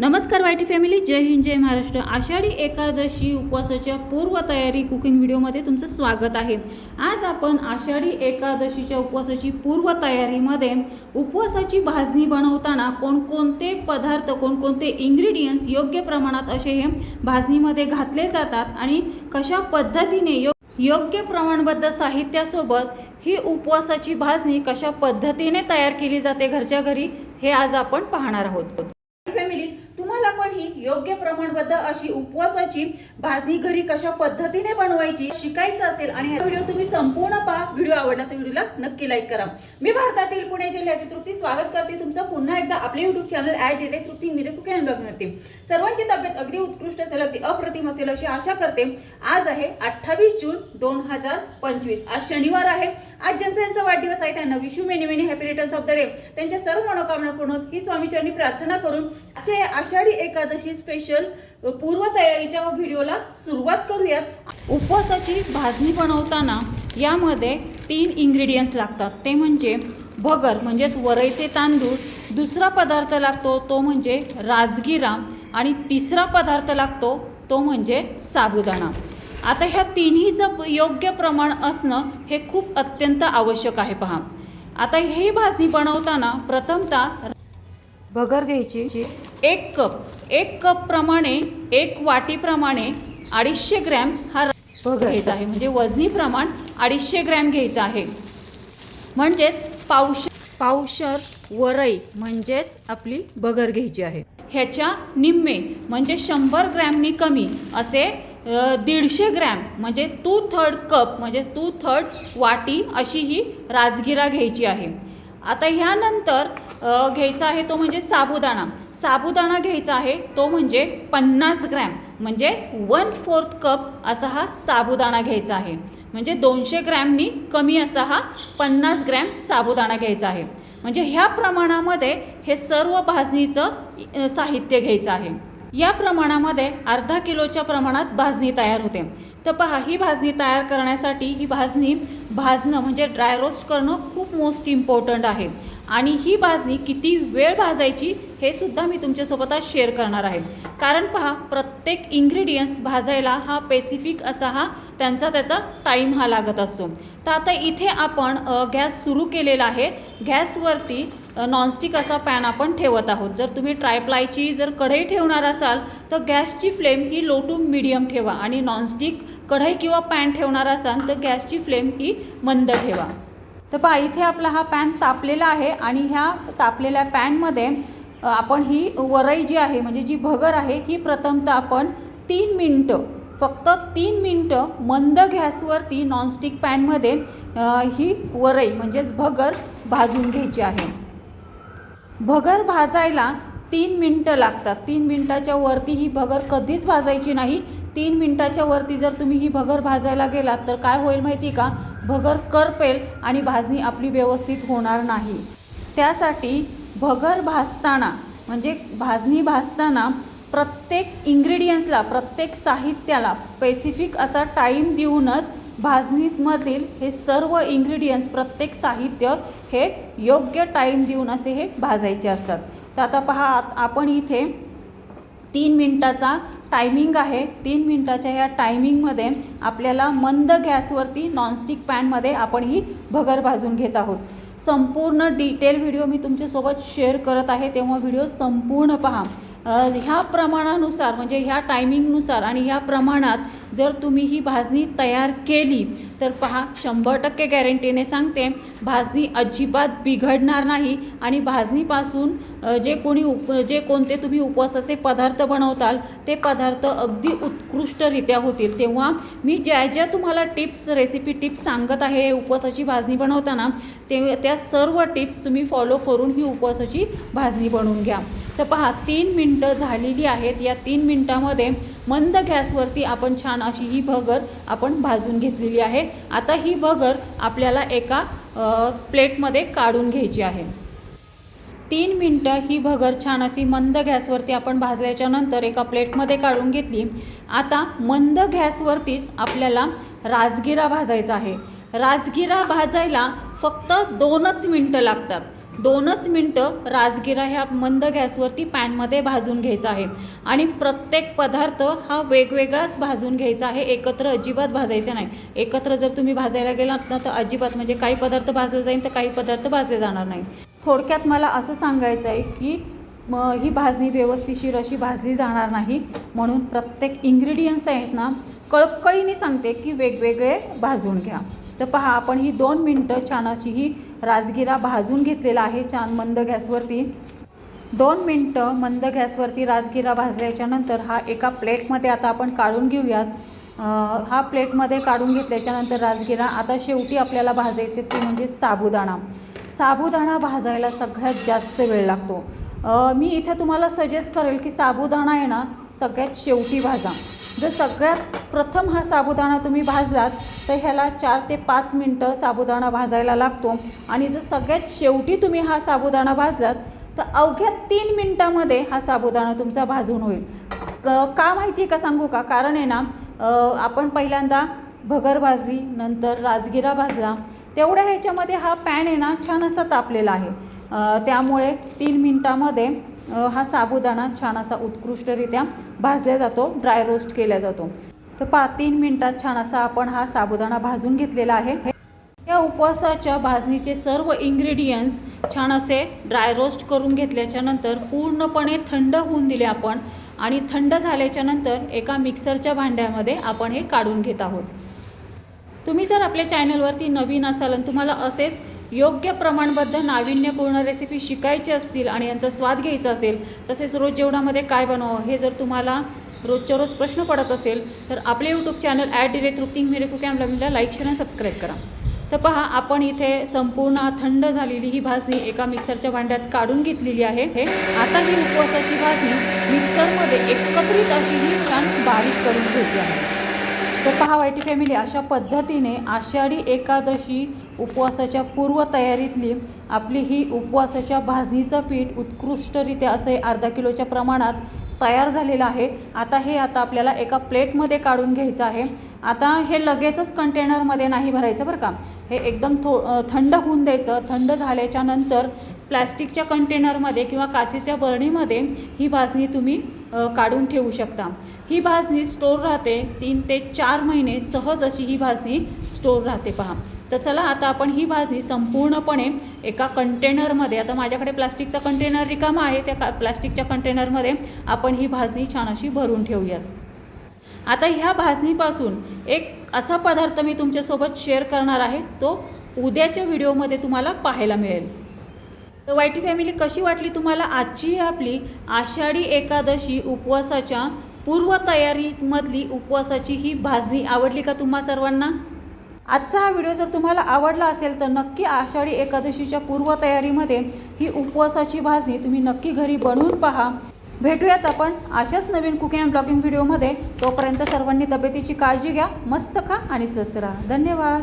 नमस्कार YT family जय हिंद जय महाराष्ट्र. आषाढी एकादशी उपवासाच्या पूर्वतयारी कुकिंग व्हिडिओमध्ये तुमचं स्वागत आहे. आज आपण आषाढी एकादशीच्या उपवासाची पूर्वतयारीमध्ये उपवासाची भाजणी बनवताना कोणकोणते पदार्थ कोणकोणते इंग्रेडियंट्स योग्य प्रमाणात असे हे भाजणीमध्ये घातले जातात आणि कशा पद्धतीने यो योग्य प्रमाणबद्ध साहित्यासोबत ही उपवासाची भाजणी कशा पद्धतीने तयार केली जाते घरच्या घरी हे आज आपण पाहणार आहोत. फॅमिली योग्य प्रमाणबद्ध अशी उपवासाची भाजणी घरी कशा पद्धतीने बनवायची शिकायचं असेल आणि हा व्हिडिओ तुम्ही संपूर्ण पहा. व्हिडिओ आवडला तर व्हिडिओला नक्की लाईक करा. मी भारतातील पुणे जिल्ह्यातील तृप्ती स्वागत करते. तुमचं पुन्हा एकदा आपले युट्यूब चॅनल ऍड डिले तृप्ती मिरे कुके अँड सर्वांची तब्येत अगदी उत्कृष्ट असेल अगदी अप्रतिम असेल अशी आशा करते. आज आहे अठ्ठावीस जून दोन हजार पंचवीस. आज शनिवार आहे. आज ज्यांचा यांचा वाढदिवस आहे त्यांना wish you many many happy returns of the day त्यांच्या सर्व मनोकामना पूर्ण ही स्वामीचरणी प्रार्थना करून आजच्या आषाढी एकादशी स्पेशल पूर्वतयारीच्या व्हिडिओला सुरुवात करूयात. उपवासाची भाजणी बनवताना यामध्ये तीन इंग्रेडियंट्स लागतात. ते म्हणजे भगर म्हणजेच वरईचे तांदूळ. दुसरा पदार्थ लागतो तो म्हणजे राजगिरा आणि तिसरा पदार्थ लागतो तो म्हणजे साबुदाणा. आता ह्या तिन्हीचं योग्य प्रमाण असणं हे खूप अत्यंत आवश्यक आहे पहा. आता ही भाजणी बनवताना प्रथमतः भगर घ्यायची. एक कप एक कप प्रमाणे एक वाटीप्रमाणे अडीचशे ग्रॅम हा घ्यायचा आहे. म्हणजे वजनी प्रमाण अडीचशे ग्रॅम घ्यायचं आहे. म्हणजेच पावश पावशर वरई म्हणजेच आपली भगर घ्यायची आहे. ह्याच्या निम्मे म्हणजे शंभर ग्रॅमनी कमी असे दीडशे ग्रॅम म्हणजे टू थर्ड कप म्हणजे टू थर्ड वाटी अशी ही राजगिरा घ्यायची आहे. आता ह्यानंतर घ्यायचा आहे तो म्हणजे साबुदाणा. साबुदाणा घ्यायचा आहे तो म्हणजे पन्नास ग्रॅम. म्हणजे वन फोर्थ कप असा हा साबुदाणा घ्यायचा आहे. म्हणजे दोनशे ग्रॅमनी कमी असा हा पन्नास ग्रॅम साबुदाणा घ्यायचा आहे. म्हणजे ह्या प्रमाणामध्ये हे सर्व भाजणीचं साहित्य घ्यायचं आहे. या प्रमाणामध्ये अर्धा किलोच्या प्रमाणात भाजणी तयार होते. तर पहा ही भाजणी तयार करण्यासाठी ही भाजणी भाजणं म्हणजे ड्राय रोस्ट करणं खूप मोस्ट इम्पॉर्टंट आहे. आणि ही भाजणी किती वेळ भाजायची हे सुद्धा मी तुमच्यासोबत आज शेअर करणार आहे. कारण पहा प्रत्येक इन्ग्रेडियंट्स भाजायला हा पेसिफिक असा हा त्यांचा त्याचा टाईम हा लागत असतो. तर आता इथे आपण गॅस सुरू केलेला आहे. गॅसवरती नॉनस्टिक असा पॅन आपण ठेवत आहोत. जर तुम्ही ट्रायप्लायची जर कढई ठेवणार असाल तर गॅसची फ्लेम ही लो टू मिडियम ठेवा. आणि नॉनस्टिक कढई किंवा पॅन ठेवणार असाल तर गॅसची फ्लेम ही मंद ठेवा. तर पहा इथे आपला हा पॅन तापलेला आहे. आणि ह्या तापलेल्या पॅनमध्ये आपण ही वरई जी आहे म्हणजे जी भगर आहे ही प्रथमतः आपण तीन मिनटं फक्त तीन मिनटं मंद गॅसवरती नॉनस्टिक पॅनमध्ये ही वरई म्हणजेच भगर भाजून घ्यायची आहे. भगर भाजायला तीन मिनटं लागतात. तीन मिनटाच्या वरती ही भगर कधीच भाजायची नाही. तीन मिनटाच्या वरती जर तुम्ही ही भगर भाजायला गेलात तर काय होईल माहिती का? भगर करपेल आणि भाजणी आपली व्यवस्थित होणार नाही. त्यासाठी भगर भाजताना म्हणजे भाजणी भाजताना प्रत्येक इन्ग्रेडियंट्सला प्रत्येक साहित्याला स्पेसिफिक असा टाईम देऊनच भाजणीमधील हे सर्व इन्ग्रेडियंट्स प्रत्येक साहित्य हे योग्य टाईम देऊन असे हे भाजायचे असतात. तर आता पहा आपण इथे तीन मिनटाचा टायमिंग आहे. तीन मिनटाच्या ह्या टायमिंगमध्ये आपल्याला मंद गॅसवरती नॉनस्टिक पॅनमध्ये आपण ही भगर भाजून घेत आहोत. संपूर्ण डिटेल व्हिडिओ मी तुमच्यासोबत शेअर करत आहे तेव्हा व्हिडिओ संपूर्ण पहा. ह्या प्रमाणानुसार म्हणजे ह्या टायमिंगनुसार आणि ह्या प्रमाणात जर तुम्ही ही भाजणी तयार केली तर पहा शंभर टक्के गॅरंटीने सांगते भाजणी अजिबात बिघडणार नाही आणि भाजणीपासून जे कोणी उप जे कोणते तुम्ही उपवासाचे पदार्थ बनवताल ते पदार्थ अगदी उत्कृष्टरित्या होतील. तेव्हा मी ज्या ज्या तुम्हाला टिप्स रेसिपी टिप्स सांगत आहे उपवासाची भाजणी बनवताना ते त्या सर्व टिप्स तुम्ही फॉलो करून ही उपवासाची भाजणी बनवून घ्या. तर पहा तीन मिनटं झालेली आहेत. या तीन मिनटामध्ये मंद गॅसवरती आपण छान अशी ही भगर आपण भाजून घेतलेली आहे. आता ही भगर आपल्याला एका प्लेटमध्ये काढून घ्यायची आहे. तीन मिनटं ही भगर छान अशी मंद गॅसवरती आपण भाजल्याच्या नंतर एका प्लेटमध्ये काढून घेतली. आता मंद गॅसवरतीच आपल्याला राजगिरा भाजायचा आहे. राजगिरा भाजायला फक्त दोनच मिनटं लागतात. दोनच मिनटं राजगिरा ह्या मंद गॅसवरती पॅनमध्ये भाजून घ्यायचा आहे. आणि प्रत्येक पदार्थ हा वेगवेगळाच भाजून घ्यायचा आहे. एकत्र अजिबात भाजायचा नाही. एकत्र जर तुम्ही भाजायला गेलात ना तर अजिबात म्हणजे काही पदार्थ भाजले जाईल तर काही पदार्थ भाजले जाणार नाही. थोडक्यात मला असं सांगायचं आहे की म ही भाजणी व्यवस्थिशीर अशी भाजली जाणार नाही. म्हणून प्रत्येक इन्ग्रेडियंट्स आहेत ना कळकळीने सांगते की वेगवेगळे भाजून घ्या. तर पहा आपण ही दोन मिनटं छान अशी ही राजगिरा भाजून घेतलेला आहे छान मंद गॅसवरती. दोन मिनटं मंद गॅसवरती राजगिरा भाजल्याच्या नंतर हा एका प्लेटमध्ये आता आपण काढून घेऊयात. हा प्लेटमध्ये काढून घेतल्याच्यानंतर राजगिरा आता शेवटी आपल्याला भाजायचे ते म्हणजे साबुदाणा. साबुदाणा भाजायला सगळ्यात जास्त वेळ लागतो. मी इथे तुम्हाला सजेस्ट करेल की साबुदाणा आहे ना सगळ्यात शेवटी भाजा. जर सगळ्यात प्रथम हा साबुदाणा तुम्ही भाजलात तर ह्याला चार ते पाच मिनटं साबुदाणा भाजायला लागतो. आणि जर सगळ्यात शेवटी तुम्ही हा साबुदाणा भाजलात तर अवघ्या तीन मिनटामध्ये हा साबुदाणा तुमचा भाजून होईल. क- का माहिती आहे का सांगू का? कारण आहे ना आपण पहिल्यांदा भगर भाजली नंतर राजगिरा भाजला. तेवढ्या ह्याच्यामध्ये हा पॅन आहे ना छान असा तापलेला आहे. त्यामुळे तीन मिनटामध्ये हा साबुदाणा छान असा उत्कृष्टरित्या भाजल्या जातो ड्राय रोस्ट केला जातो. तर पाच तीन मिनटात छान असा आपण हा साबुदाणा भाजून घेतलेला आहे. या उपवासाच्या भाजणीचे सर्व इंग्रेडियंट्स छान असे ड्राय रोस्ट करून घेतल्याच्या नंतर पूर्णपणे थंड होऊन दिले आपण आणि थंड झाल्याच्यानंतर एका मिक्सरच्या भांड्यामध्ये आपण हे काढून घेत आहोत. तुम्ही जर आपल्या चॅनलवरती नवीन असाल आणि तुम्हाला असेच योग्य प्रमाणबद्ध नाविन्यपूर्ण रेसिपी शिकायची असतील आणि यांचा स्वाद घ्यायचा असेल तसेच रोज जेवणामध्ये काय बनवावं हे जर तुम्हाला रोजच्या रोज प्रश्न पडत असेल तर आपले यूट्यूब चॅनल ॲट डिरेक्ट रुटीन मेरे कुकॅमला लाईक शेअर आणि सबस्क्राईब करा. तर पहा आपण इथे संपूर्ण थंड झालेली ही भाजणी एका मिक्सरच्या भांड्यात काढून घेतलेली आहे. हे आता ही उपवासाची भाजणी मिक्सरमध्ये एकत्रित अशी ही छान बारीक करून घेतली आहे. तर पहा वाईटी फॅमिली अशा पद्धतीने आषाढी एकादशी उपवासाच्या पूर्वतयारीतली आपली ही उपवासाच्या भाजणीचं पीठ उत्कृष्टरित्या असे अर्धा किलोच्या प्रमाणात तयार झालेलं आहे. आता हे आता आपल्याला एका प्लेटमध्ये काढून घ्यायचं आहे. आता हे लगेचच कंटेनरमध्ये नाही भरायचं बरं का. हे एकदम थो थंड होऊन द्यायचं. थंड झाल्याच्यानंतर प्लॅस्टिकच्या कंटेनरमध्ये किंवा काचेच्या बरणीमध्ये ही भाजणी तुम्ही काढून ठेवू शकता. ही भाजणी स्टोर राहते तीन ते चार महिने सहज अशी ही भाजणी स्टोर राहते पहा. तर चला आता आपण ही भाजणी संपूर्णपणे एका कंटेनरमध्ये आता माझ्याकडे प्लास्टिकचा कंटेनर रिकामा आहे त्या का प्लास्टिकच्या कंटेनरमध्ये आपण ही भाजणी छान अशी भरून ठेवूयात. आता ह्या भाजणीपासून एक असा पदार्थ मी तुमच्यासोबत शेअर करणार आहे तो उद्याच्या व्हिडिओमध्ये तुम्हाला पाहायला मिळेल. तर वाईटी फॅमिली कशी वाटली तुम्हाला आजची आपली आषाढी एकादशी उपवासाच्या पूर्वतयारीमधली उपवासाची ही भाजणी आवडली का तुम्हा सर्वांना? आजचा हा व्हिडिओ जर तुम्हाला आवडला असेल तर नक्की आषाढी एकादशीच्या पूर्वतयारीमध्ये ही उपवासाची भाजणी तुम्ही नक्की घरी बनवून पहा. भेटूयात आपण अशाच नवीन कुकिंग अँड ब्लॉगिंग व्हिडिओमध्ये. तोपर्यंत सर्वांनी तब्येतीची काळजी घ्या मस्त खा आणि स्वस्थ राहा. धन्यवाद.